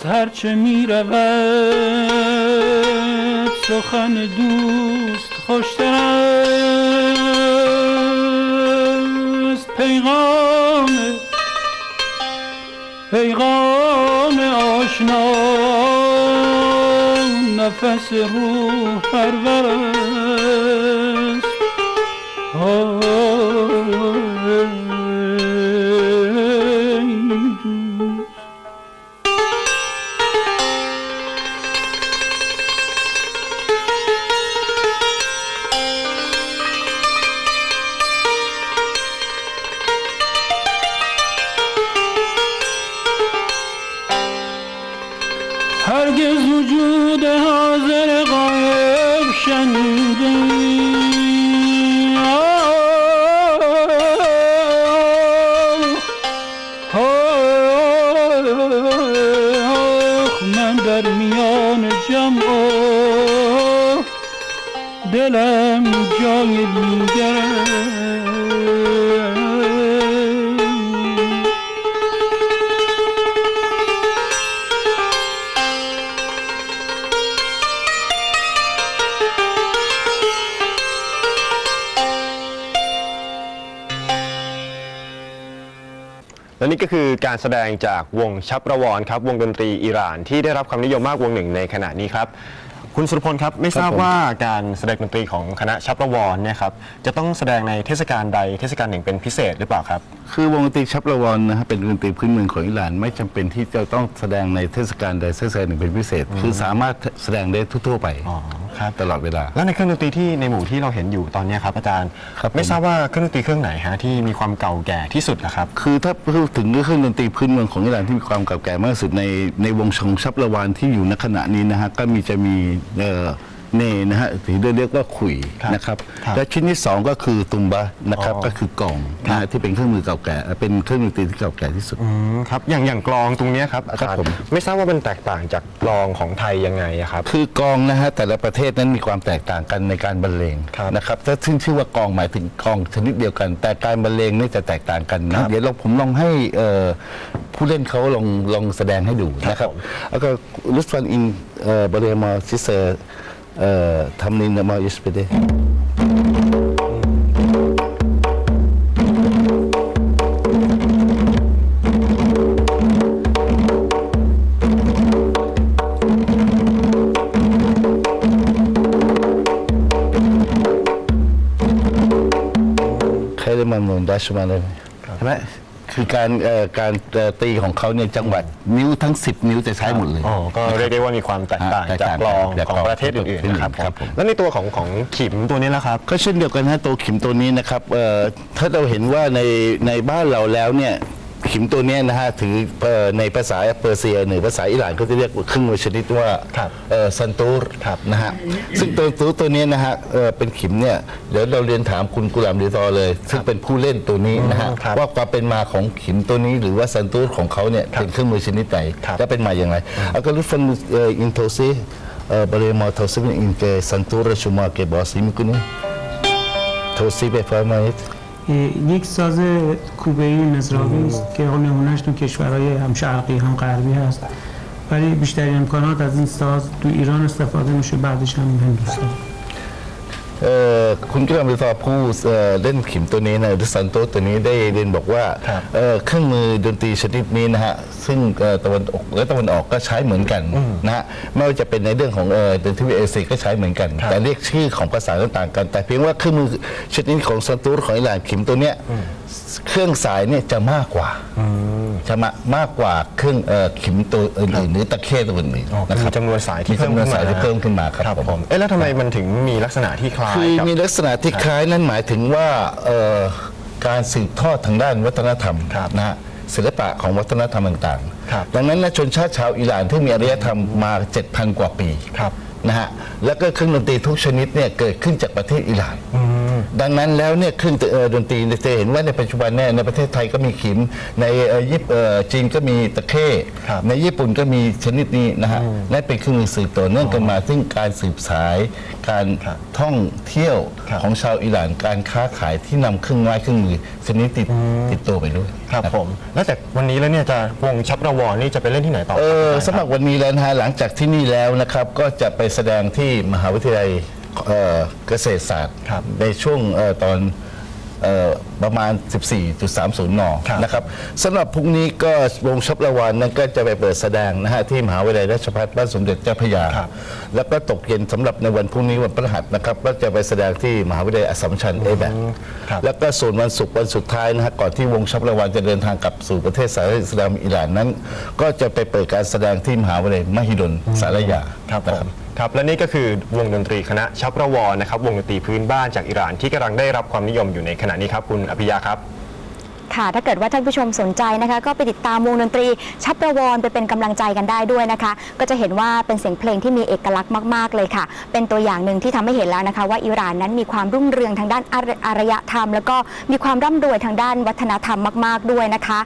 از هرچه می رود سخن دوست خوشتر است. پیغام پیغام آشنا نفس روح پرور وجود حاضر غایب شنیده นี่ก็คือการแสดงจากวงชับประวรครับ วงดนตรีอิหร่านที่ได้รับความนิยมมากวงหนึ่งในขณะนี้ครับ คุณสุรพลครับไม่ทราบครับผมว่าการแสดงดนตรีของคณะชับประวรเนี่ยครับจะต้องแสดงในเทศกาลใดเทศกาลหนึ่งเป็นพิเศษหรือเปล่าครับ คือวงดนตรีชับระวอนนะฮะเป็นดนตรีพื้นเมืองของอิหร่าน ไม่จำเป็นที่จะต้องแสดงในเทศกาลใดเทศกาลหนึ่งเป็นพิเศษ คือสามารถแสดงได้ทั่วๆไป อ๋อครับตลอดเวลา แล้วในเครื่องดนตรีที่ในหมู่ที่เราเห็นอยู่ตอนเนี้ยครับอาจารย์ ครับผมไม่ทราบว่าเครื่องดนตรีเครื่องไหนฮะที่มีความเก่าแก่ที่สุดนะครับ คือถ้าพูดถึงเรื่องเครื่องดนตรีพื้นเมืองของอิหร่านที่มีความเก่าแก่มากที่สุดในในวงชงชับระวานที่อยู่ณขณะนี้นะฮะก็มีจะมีเอ่อเนนะฮะที่เรียกว่าขุยครับนะครับ ครับและชิ้นที่สองก็คือตุมบะนะครับอ๋อ ก็คือกล่องนะฮะที่เป็นเครื่องมือเก่าแก่เป็นเครื่องดนตรีที่เก่าแก่ที่สุด อืมครับอย่างอย่างกลองตรงเนี้ยครับอาจารครับย์ผม ไม่ทราบว่ามันแตกต่างจากกลองของไทยยังไงอะครับ คือกองนะฮะแต่ละประเทศนั้นมีความแตกต่างกันในการบรรเลงครับนะครับถ้าซึ่งชื่อว่ากองหมายถึงกองชนิดเดียวกัน แต่การบรรเลงนี่จะแตกต่างกันครันะบเดี๋ยวเราผมลองให้เอ่อผู้เล่นเขาลองลองแสดงให้ดูนะครับผม แล้วก็ลุสฟันอินบริมาซิเซอร์ทำนินมาอิสเปเดใคร ได้มาหนุน คือการเอ่อการเอ่อตีของเขาเนี่ยจังหวัดนิ้วทั้ง 10 นิ้วจะใช้หมดเลย อ๋อก็เรียกได้ว่ามีความแตกต่างแตกจากต่างกลองจากของกลองประเทศอื่นๆนะครับครับผม แล้วในตัวของของขิมตัวนี้นะครับ ก็เช่นเดียวกันนะตัวขิมตัวนี้นะครับเอ่อถ้าเราเห็นว่าในในบ้านเราแล้วเนี่ย หินตัวนี้นะฮะถือในภาษาเปอร์เซียหรือภาษาอิหร่านเขาจะเรียกครึ่งชนิดว่าซันตูรนะฮะซึ่งตัวตัตัวนี้นะฮะเป็นขิมเนี่ยเดี๋ยวเราเรียนถามคุณกุลามดีตอเลย ซึ่งเป็นผู้เล่นตัวนี้นะฮะว่าความเป็นมาของขิมตัวนี้ หรือว่าซันตูรของเขาเนี่ยเป็นเครื่องมือชนิดไหนจะเป็นมาอย่างไรเอาการุฟันอินโทซีบริมาทอซึ่งอินเกซันตูรชุมาเกบอสิมกุนีทอซีเบฟามาอิต یک ساز کوبه‌ای مزرابی است که نمونهش تو کشورهای هم شرقی هم غربی هست. ولی بیشتر امکانات از این ساز تو ایران استفاده میشه بعدش هم هندوستان. คุณกิรามวิซอผู้เอ่อเล่นขิมตัวนี้นะหรือซันโตตัวนี้ได้เรียนบอกว่าครับเอ่อเครื่องมือดนตรีชนิดนี้นะฮะซึ่งเอ่อตะวันออกและตะวันออกก็ใช้เหมือนกันนะฮะไม่ว่าจะเป็นในเรื่องของเอ่อดนตรีเอเชียก็ใช้เหมือนกัน แต่เรียกชื่อของภาษาต่างๆกัน แต่เพียงว่าเครื่องมือชนิดของซันโตของอิหร่านขิมตัวเนี้ย เครื่องสายเนี่ยจะมากกว่าจะมามากกว่าเครื่องเอ่อขิมตัวอื่นๆหรือตะเข้ตัวอื่นๆอ๋อนะคมีรับจำนวนสายที่มีจำนวนสายที่เพิ่มขึ้นมาครับครับผมผมเอ๊ะแล้วทำไมมันถึงมีลักษณะที่คล้ายคือกับ มีลักษณะที่คล้ายนั่นหมายถึงว่าเอ่อการสืบทอดทางด้านวัฒนธรรมครับนะฮะศิลปะของวัฒนธรรมต่างครับ ๆ ดังนั้นนะชนชาติชาวอิหร่านที่มีอารยธรรมมา 7,000 กว่าปี ครับ นะฮะแล้วก็เครื่องดนตรีทุกชนิดเนี่ยเกิดขึ้นจากประเทศอิหร่าน ดังนั้นแล้วเนี่ยเครื่องเอ่อดนตรีเนี่ยจะเห็นว่าในปัจจุบันเนี่ยในประเทศไทยก็มีขิม ในเอ่อญี่ปุ่นเอ่อจีนก็มีตะเข้ครับในญี่ปุ่นก็มีชนิดนี้นะฮะนั่นเป็นเครื่องมือสืบต่อเนื่องกันมา ซึ่งการสืบสาย การท่องเที่ยวครับ ของชาวอิหร่าน การค้าขายที่นำเครื่องไม้เครื่องมือชนิดติดติดตัวไปด้วย ครับนะผม แล้วจากวันนี้แล้วเนี่ยจะวงชับระวอนนี่จะไปเล่นที่ไหนต่อเออคสำหรับวันนี้แล้วนะฮะหลังจากที่นี่แล้วนะครับก็จะไปแสดงที่มหาวิทยาลัยเอ่อเกษตรศาสตร์ครับในช่วงเอ่อตอนเอ่อประมาณ 14.30นครับนะครับสำหรับพรุ่งนี้ก็วงชับระวานนั้นก็จะไปเปิดแสดงนะฮะที่มหาวิทยาลัยราชภัฏบ้านสมเด็จเจ้าพระยาครับแล้วก็ตกเย็นสำหรับในวันพรุ่งนี้วันพฤหัสนะครับก็จะไปแสดงที่มหาวิทยาลัยอัสสัมชัญเอแบครับแล้วก็ส่วนวันศุกร์วันสุดท้ายนะฮะก่อนที่วงชับระวานจะเดินทางกลับสู่ประเทศสหรัฐอิสลามอิหร่านนั้น ก็จะไปเปิดการแสดงที่มหาวิทยาลัยมหิดลสารยาครับผนะม ครับและนี่ก็คือวงดนตรีคณะชับระวอนะครับวงดนตรีพื้นบ้านจากอิหร่านที่กำลังได้รับความนิยมอยู่ในขณะนี้ครับคุณอภิยาครับ ค่ะ ถ้าเกิดว่าท่านผู้ชมสนใจนะคะ ก็ไปติดตามวงดนตรี ชับประวรไปเป็นกำลังใจกันได้ด้วยนะคะ ก็จะเห็นว่าเป็นเสียงเพลงที่มีเอกลักษณ์มาก ๆ เลยค่ะ เป็นตัวอย่างหนึ่งที่ทำให้เห็นแล้วนะคะ ว่าอิหร่านนั้นมีความรุ่งเรืองทางด้านอารอารยธรรม แล้วก็มีความร่ำรวยทางด้านวัฒนธรรมมาก ๆ ด้วยนะคะ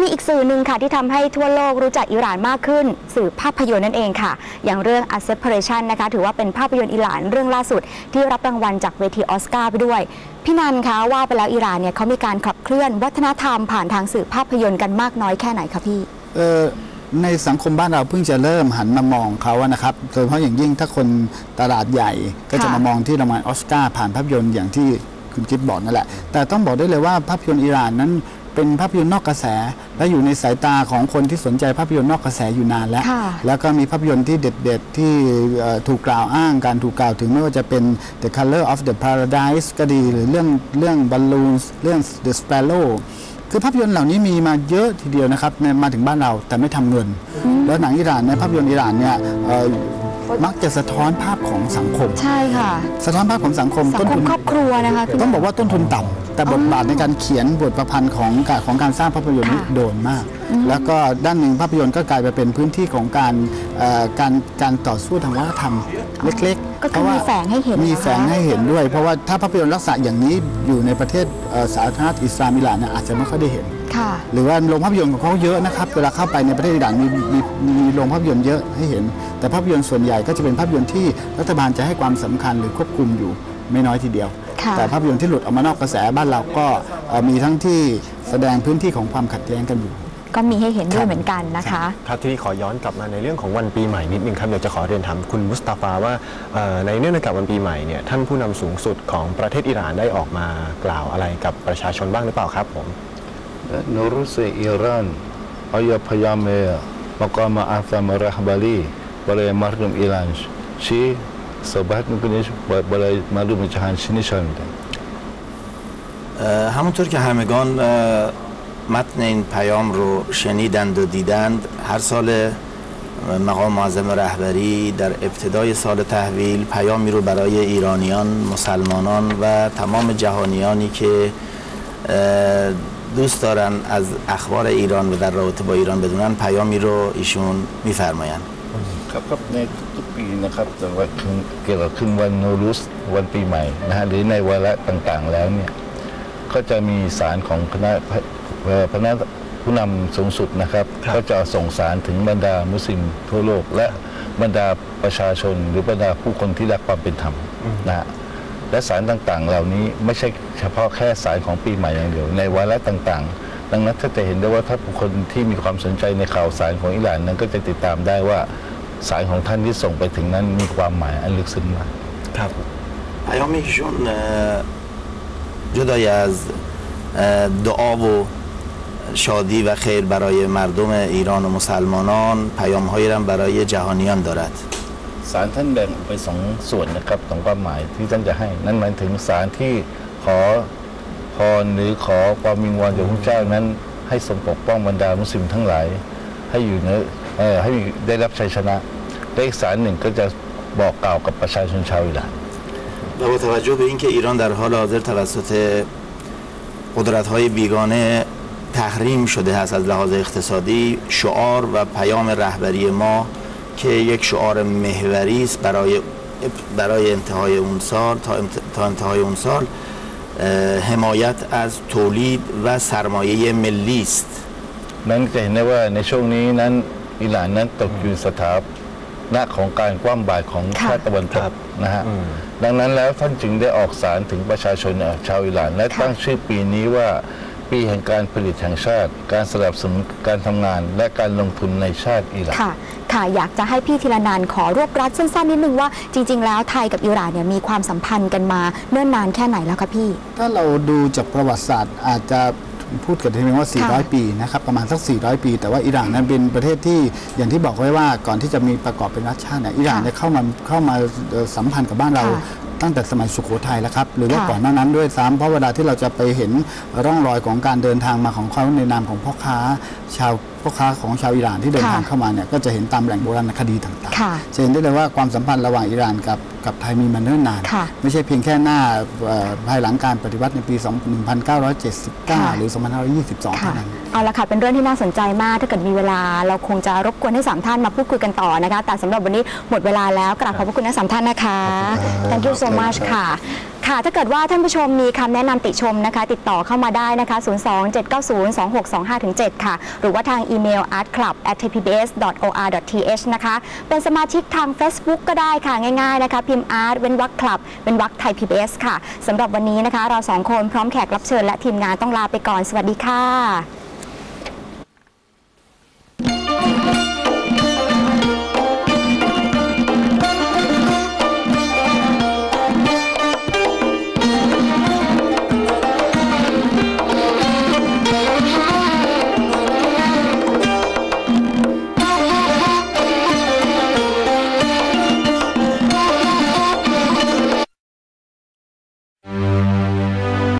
มีอีกสื่อหนึ่งค่ะที่ทำให้ทั่วโลกรู้จักอิหร่านมากขึ้น สื่อภาพยนตร์นั่นเองค่ะ อย่างเรื่อง A Separation นะคะ ถือว่าเป็นภาพยนตร์อิหร่านเรื่องล่าสุด ที่รับรางวัลจากเวทีออสการ์ไปด้วยพี่นันคะว่าไปแล้วอิหร่านเนี่ยเขามีการขับเคลื่อนวัฒนธรรมผ่านทางสื่อภาพยนตร์กันมากน้อยแค่ไหนคะพี่เออในสังคมบ้านเราเพิ่งจะเริ่มหันมามองเขาอะนะครับ โดยเฉพาะอย่างยิ่งถ้าคนตลาดใหญ่ก็จะมามองที่รางวัลออสการ์ผ่านภาพยนตร์อย่างที่คุณกิ๊บบอกนั่นแหละ แต่ต้องบอกได้เลยว่าภาพยนตร์อิหร่านนั้น เป็นภาพยนตร์นอกกระแส และอยู่ในสายตาของคนที่สนใจภาพยนตร์นอกกระแสอยู่นานแล้ว ค่ะ แล้วก็มีภาพยนตร์ที่เด็ด ๆ ที่เอ่อถูกกล่าวอ้างการถูกกล่าวถึงไม่ว่าจะเป็น The Color of the Paradise ก็ดีหรือเรื่องเรื่อง Balloons เรื่อง The Sparrow คือภาพยนตร์เหล่านี้มีมาเยอะทีเดียวนะครับในมาถึงบ้านเราแต่ไม่ทำเงิน แล้วหนังอิหร่านในภาพยนตร์อิหร่านเนี่ยเอ่อมักจะสะท้อนภาพของสังคม ใช่ค่ะ สะท้อนภาพของสังคมสังต้นคทุมน ครอบครัวนะคะพี่ต้องบอกว่าต้นทุนต่ำ แต่บทบาทในการเขียนบทประพันธ์ของการของการสร้างภาพยนตร์นี่ค่ะโดนมาก แล้วก็ด้านหนึ่งภาพยนตร์ก็กลายไปเป็นพื้นที่ของการเอ่อการการต่อสู้ทางวัฒนธรรมเล็กๆก็คือมีแฝงให้เห็นมีนะคะแฝงให้เห็นด้วย เพราะว่าถ้าภาพยนตร์ลักษณะอย่างนี้อยู่ในประเทศเอ่อสาธารณรัฐอิสลามอิหร่านเนี่ยอาจจะไม่ค่อยได้เห็นค่ะหรือว่าโรงภาพยนตร์ของเขาเยอะนะครับเวลาเข้าไปในประเทศอิหร่านมีมีมีโรงภาพยนตร์เยอะให้เห็น แต่ภาพยนตร์ส่วนใหญ่ก็จะเป็นภาพยนตร์ที่รัฐบาลจะให้ความสำคัญหรือควบคุมอยู่ไม่น้อยทีเดียวค่ะ แต่ภาพยนตร์ที่หลุดออกมานอกกระแสบ้านเราก็มีทั้งที่แสดงพื้นที่ของความขัดแย้งกันอยู่ก็มีให้เห็นด้วยเหมือนกันนะคะครับทีนี้ขอย้อนกลับมาในเรื่องของวันปีใหม่นิดนึงครับเดี๋ยวจะขอเรียนถามคุณมุสตาฟาว่าในเรื่องเกี่ยวกับวันปีใหม่เนี่ยท่านผู้นำสูงสุดของประเทศอิหร่านได้ออกมากล่าวอะไรกับประชาชนบ้างหรือเปล่าครับผมนูรุสอิรานอายพยามเมมกามาอัลซามรฮบาลีบริมารดมอิหร่านชี صحبت می‌کنید برای مردم جهان چی نشان میده اه، همونطور که همگان متن این پیام رو شنیدند و دیدند هر سال مقام معظم رهبری در ابتدای سال تحویل پیامی رو برای ایرانیان مسلمانان و تمام جهانیانی که دوست دارن از اخبار ایران و در رابطه با ایران بدونن پیامی رو ایشون میفرمایند. ครับครับในทุกๆปีนะครับแต่ว่าคืนเกี่ยวกับคืนวันโนรุสวันปีใหม่นะฮะหรือในวาระต่างๆแล้วเนี่ยก็จะมีสารของคณะพระเอ่อคณะผู้นำสูงสุดนะครับครับ ก็จะส่งสารถึงบรรดามุสลิมทั่วโลก และบรรดาประชาชน หรือบรรดาผู้คนที่รักความเป็นธรรมนะฮะและสารต่างๆ เหล่านี้ไม่ใช่เฉพาะแค่สารของปีใหม่อย่างเดียวในวาระต่างๆ ดังนั้นถ้าจะเห็นได้ว่าถ้าบุคคลที่มีความสนใจในข่าวสารของอิหร่านนั้นก็จะติดตามได้ว่า สารของท่านที่ส่งไปถึงนั้นมีความหมายอันลึกซึ้งมาก ครับ پیام ایشون اه، جدای از اه، دعا و شادی و خیر برای مردم ایران و مسلمانان پیام هایی هم برای جهانیان دارد สารท่านแบ่งออกไปสองส่วนนะครับสองความหมายที่ท่านจะให้ นั่นหมายถึงสารที่ขอพรหรือขอความมิงวอนจากพระเจ้านั้น ให้ทรงปกป้องบรรดามุสลิมทั้งหลาย ให้อยู่ในเอ่อ ให้ได้รับชัยชนะและอีกสารหนึ่งก็จะบอกกล่าวกับประชาชนชาวอิหร่าน و با توجه به اینکه ایران در حال حاضر توسط قدرت های بیگانه تحریم شده است از لحاظ اقتصادی شعار و پیام رهبری ما که یک شعار محوری است برای برای انتهای اون سال تا, امت- تا انتهای اون سال اه، حمایت از تولید و سرمایه ملی است นั้นจะเห็ นได้ว่าในช่วงนี้นั้นอิหร่านนั้นตกอยู่สถานะของการคว่ำบาตรของค่ะชาติตะวันตครักบนะฮะดังนั้นแล้วท่านจึงได้ออกสารถึงประชาชนเอ่อชาวอิหร่าน และค่ะตั้งชื่อปีนี้ว่าปีแห่งการผลิตแห่งชาติ การสนับสนุนการทำงาน และการลงทุนในชาติอิหร่านค่ะ ค่ะ อยากจะให้พี่ธีรนันท์ขอรวบรัดสั้นๆนิดนึงว่าจริง ๆ แล้วไทยกับอิหร่านเนี่ยมีความสัมพันธ์กันมาเนิ่นนานแค่ไหนแล้วคะพี่ ถ้าเราดูจากประวัติศาสตร์อาจจะ พูดกันทีนึงว่าค่ะ400 ปีนะครับประมาณสัก 400 ปี แต่ว่าอิหร่านนั้นเป็นประเทศที่อย่างที่บอกไว้ว่าก่อนที่จะมีประกอบเป็นรัฐชาติเนี่ยอิหร่านเนี่ยเข้ามาเข้ามาเอ่อสัมพันธ์กับบ้านเราค่ะตั้งแต่สมัยสุโขทัยแล้วครับ หรือว่าค่ะก่อนหน้านั้นด้วยซ้ำเพราะเวลาที่เราจะไปเห็นร่องรอยของการเดินทางมาของเขาในนามของพ่อค้าชาวพ่อค้าของชาวอิหร่านที่เดินค่ะทางเข้ามาเนี่ยก็จะเห็นตามแหล่งโบราณคดีต่างค่ะๆจะเห็นได้เลยว่าความสัมพันธ์ระหว่างอิหร่านกับกับไทยมีมาเนิ่นนานค่ะไม่ใช่เพียงแค่หน้าเอ่อภายหลังการปฏิวัติในปีค่ะ1979 หรือ 2522ค่ะเท่านั้นเอาละค่ะ เป็นเรื่องที่น่าสนใจมาก ถ้าเกิดมีเวลาเราคงจะรบกวนให้สามท่านมาพูดคุยกันต่อนะคะ แต่สำหรับวันนี้หมดเวลาแล้วกราบขอบพระคุณทั้งสามท่านนะคะ thank you so much ค่ะ ค่ะ ถ้าเกิดว่าท่านผู้ชมมีคำแนะนำติชมนะคะ ติดต่อเข้ามาได้นะคะ 0 2 7 9 0 2 6 2 5 7 ค่ะ หรือว่าทางอีเมล artclub@tpbs.or.th นะคะ เป็นสมาชิกทาง Facebook ก็ได้ค่ะ ง่ายๆนะคะ พิมพ์ art เว้นวรรค club เว้นวรรคไทย PBS ค่ะสำหรับวันนี้นะคะ เราสองคนพร้อมแขกรับเชิญและทีมงานต้องลาไปก่อน สวัสดีค่ะ